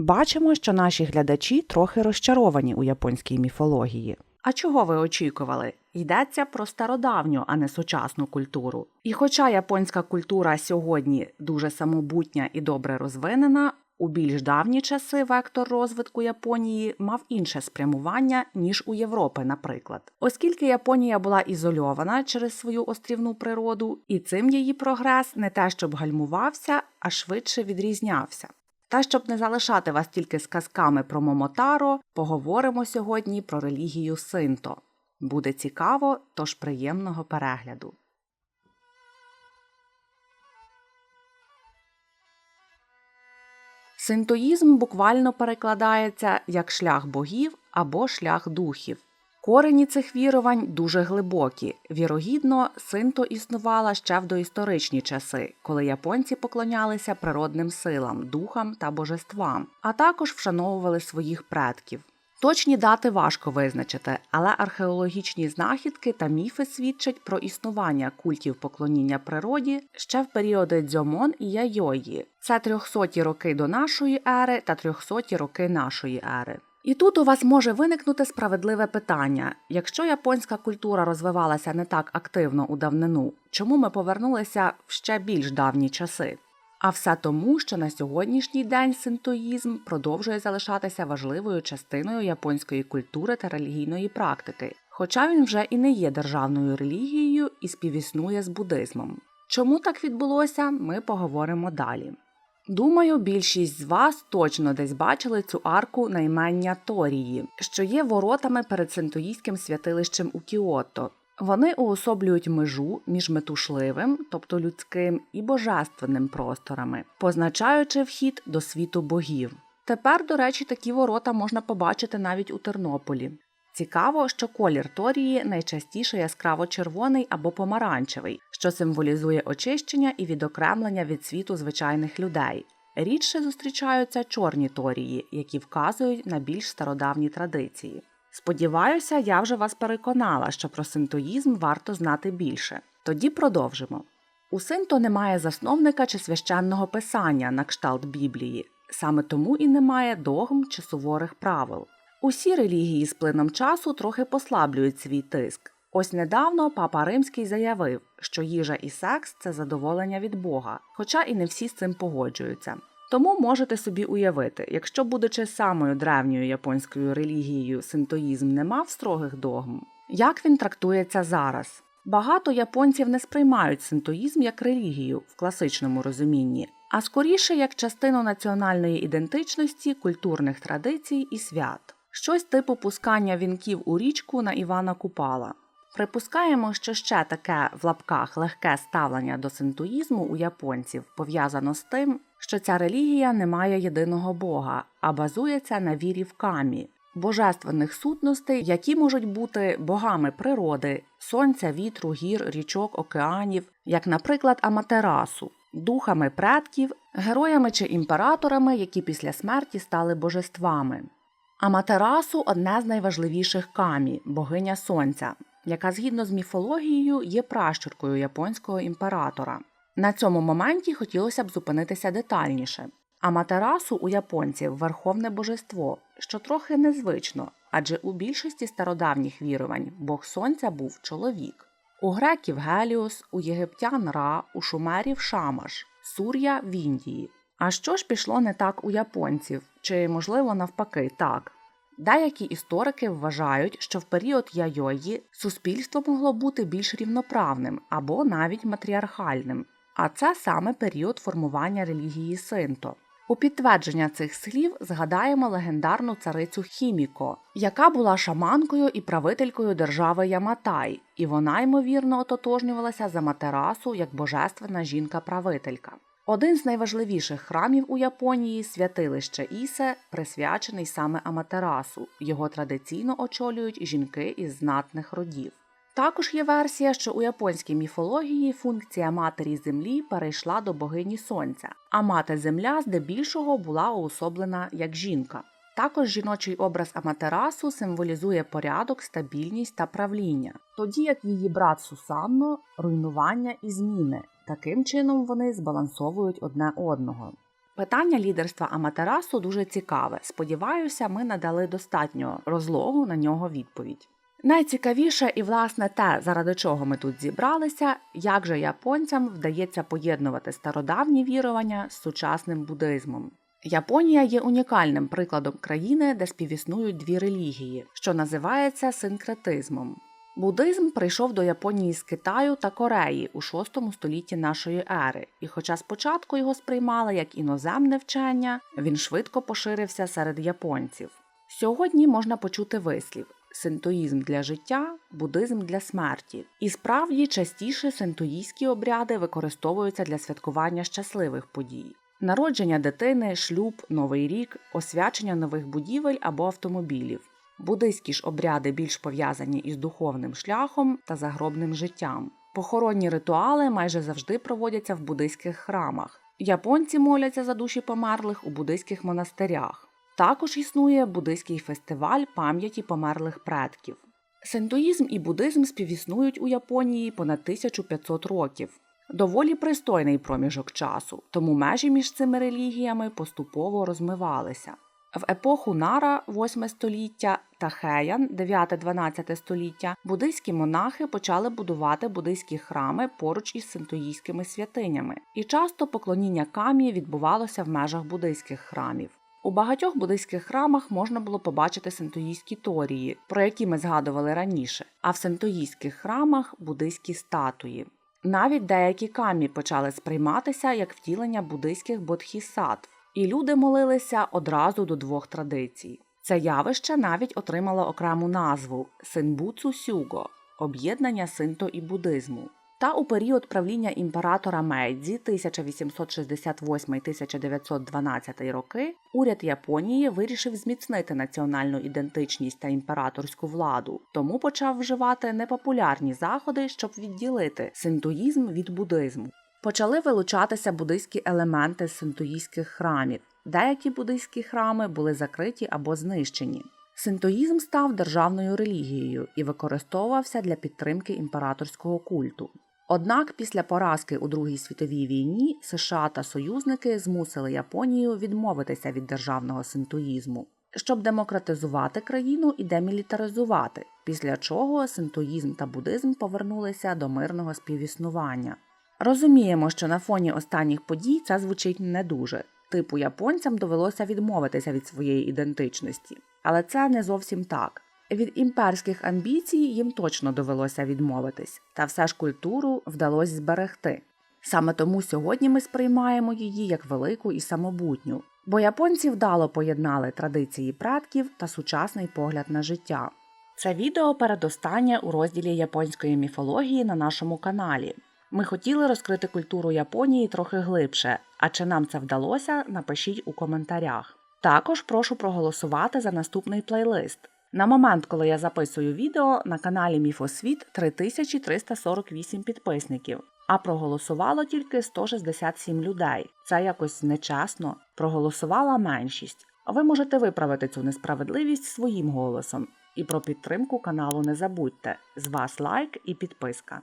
Бачимо, що наші глядачі трохи розчаровані у японській міфології. А чого ви очікували? Йдеться про стародавню, а не сучасну культуру. І хоча японська культура сьогодні дуже самобутня і добре розвинена, у більш давні часи вектор розвитку Японії мав інше спрямування, ніж у Європи, наприклад. Оскільки Японія була ізольована через свою острівну природу, і цим її прогрес не те, щоб гальмувався, а швидше відрізнявся. Та щоб не залишати вас тільки з казками про Момотаро, поговоримо сьогодні про релігію Синто. Буде цікаво, тож приємного перегляду. Синтоїзм буквально перекладається як шлях богів або шлях духів. Корені цих вірувань дуже глибокі. Вірогідно, синто існувала ще в доісторичні часи, коли японці поклонялися природним силам, духам та божествам, а також вшановували своїх предків. Точні дати важко визначити, але археологічні знахідки та міфи свідчать про існування культів поклоніння природі ще в періоди дзьомон і яйої. Це 300 роки до нашої ери та 300 роки нашої ери. І тут у вас може виникнути справедливе питання: якщо японська культура розвивалася не так активно у давнину, чому ми повернулися в ще більш давні часи? А все тому, що на сьогоднішній день синтоїзм продовжує залишатися важливою частиною японської культури та релігійної практики, хоча він вже і не є державною релігією і співіснує з буддизмом. Чому так відбулося, ми поговоримо далі. Думаю, більшість з вас точно десь бачили цю арку наймення Торії, що є воротами перед синтоїстським святилищем у Кіото. Вони уособлюють межу між метушливим, тобто людським, і божественним просторами, позначаючи вхід до світу богів. Тепер, до речі, такі ворота можна побачити навіть у Тернополі. Цікаво, що колір Торії найчастіше яскраво червоний або помаранчевий, що символізує очищення і відокремлення від світу звичайних людей. Рідше зустрічаються чорні торії, які вказують на більш стародавні традиції. Сподіваюся, я вже вас переконала, що про синтоїзм варто знати більше. Тоді продовжимо. У синто немає засновника чи священного писання на кшталт Біблії, саме тому і немає догм чи суворих правил. Усі релігії з плином часу трохи послаблюють свій тиск. Ось недавно папа Римський заявив, що їжа і секс це задоволення від Бога, хоча і не всі з цим погоджуються. Тому можете собі уявити, якщо, будучи самою древньою японською релігією, синтоїзм не мав строгих догм, як він трактується зараз? Багато японців не сприймають синтоїзм як релігію в класичному розумінні, а скоріше як частину національної ідентичності, культурних традицій і свят щось типу пускання вінків у річку на Івана Купала. Припускаємо, що ще таке в лапках легке ставлення до синтуїзму у японців пов'язано з тим, що ця релігія не має єдиного бога, а базується на вірі в камі, божественних сутностей, які можуть бути богами природи, сонця, вітру, гір, річок, океанів, як, наприклад, Аматерасу, духами предків, героями чи імператорами, які після смерті стали божествами. Аматерасу одне з найважливіших камі, богиня сонця, яка згідно з міфологією є пращуркою японського імператора. На цьому моменті хотілося б зупинитися детальніше. Аматерасу у японців верховне божество, що трохи незвично, адже у більшості стародавніх вірувань Бог Сонця був чоловік. У греків Геліос, у єгиптян Ра, у шумерів Шамаш, Сур'я в Індії. А що ж пішло не так у японців, чи, можливо, навпаки, так? Деякі історики вважають, що в період Яйої суспільство могло бути більш рівноправним або навіть матріархальним, а це саме період формування релігії Синто. У підтвердження цих слів згадаємо легендарну царицю Хіміко, яка була шаманкою і правителькою держави Яматай, і вона, ймовірно, ототожнювалася за матерасу як божественна жінка-правителька. Один з найважливіших храмів у Японії святилище Ісе, присвячений саме Аматерасу. Його традиційно очолюють жінки із знатних родів. Також є версія, що у японській міфології функція матері землі перейшла до богині сонця, а мати земля здебільшого була уособлена як жінка. Також жіночий образ Аматерасу символізує порядок, стабільність та правління, тоді як її брат Сусанно руйнування і зміни. Таким чином вони збалансовують одне одного. Питання лідерства Аматерасу дуже цікаве. Сподіваюся, ми надали достатньо розлогу на нього відповідь. Найцікавіше і власне те, заради чого ми тут зібралися, як же японцям вдається поєднувати стародавні вірування з сучасним буддизмом. Японія є унікальним прикладом країни, де співіснують дві релігії, що називається синкретизмом. Буддизм прийшов до Японії з Китаю та Кореї у VI столітті нашої ери, і хоча спочатку його сприймали як іноземне вчення, він швидко поширився серед японців. Сьогодні можна почути вислів синтоїзм для життя, буддизм для смерті. І справді частіше синтоїстські обряди використовуються для святкування щасливих подій. Народження дитини, шлюб, новий рік, освячення нових будівель або автомобілів. Буддийські ж обряди більш пов'язані із духовним шляхом та загробним життям. Похоронні ритуали майже завжди проводяться в буддийських храмах. Японці моляться за душі померлих у буддийських монастирях. Також існує буддийський фестиваль пам'яті померлих предків. Синтоїзм і буддизм співіснують у Японії понад 1500 років. Доволі пристойний проміжок часу, тому межі між цими релігіями поступово розмивалися. В епоху Нара, 8 століття, та Хеян, 9-12 століття, буддийські монахи почали будувати буддийські храми поруч із синтоїстськими святинями, і часто поклоніння камі відбувалося в межах буддийських храмів. У багатьох буддийських храмах можна було побачити синтоїстські торії, про які ми згадували раніше, а в синтоїстських храмах буддийські статуї. Навіть деякі камі почали сприйматися як втілення буддийських бодхісаттв, і люди молилися одразу до двох традицій. Це явище навіть отримало окрему назву Синбуцу Сюго об'єднання синто і буддизму. Та у період правління імператора Мейдзі 1868-1912 роки уряд Японії вирішив зміцнити національну ідентичність та імператорську владу, тому почав вживати непопулярні заходи, щоб відділити синтоїзм від буддизму. Почали вилучатися буддийські елементи з синтоїстських храмів. Деякі буддийські храми були закриті або знищені. Синтоїзм став державною релігією і використовувався для підтримки імператорського культу. Однак після поразки у Другій світовій війні США та союзники змусили Японію відмовитися від державного синтоїзму, щоб демократизувати країну і демілітаризувати, після чого синтоїзм та буддизм повернулися до мирного співіснування. Розуміємо, що на фоні останніх подій це звучить не дуже. Типу японцям довелося відмовитися від своєї ідентичності, але це не зовсім так. Від імперських амбіцій їм точно довелося відмовитись, та все ж культуру вдалося зберегти. Саме тому сьогодні ми сприймаємо її як велику і самобутню, бо японці вдало поєднали традиції предків та сучасний погляд на життя. Це відео передостаннє у розділі японської міфології на нашому каналі. Ми хотіли розкрити культуру Японії трохи глибше, а чи нам це вдалося, напишіть у коментарях. Також прошу проголосувати за наступний плейлист. На момент, коли я записую відео, на каналі Міфосвіт 3348 підписників, а проголосувало тільки 167 людей. Це якось нечесно. Проголосувала меншість. Ви можете виправити цю несправедливість своїм голосом. І про підтримку каналу не забудьте. З вас лайк і підписка.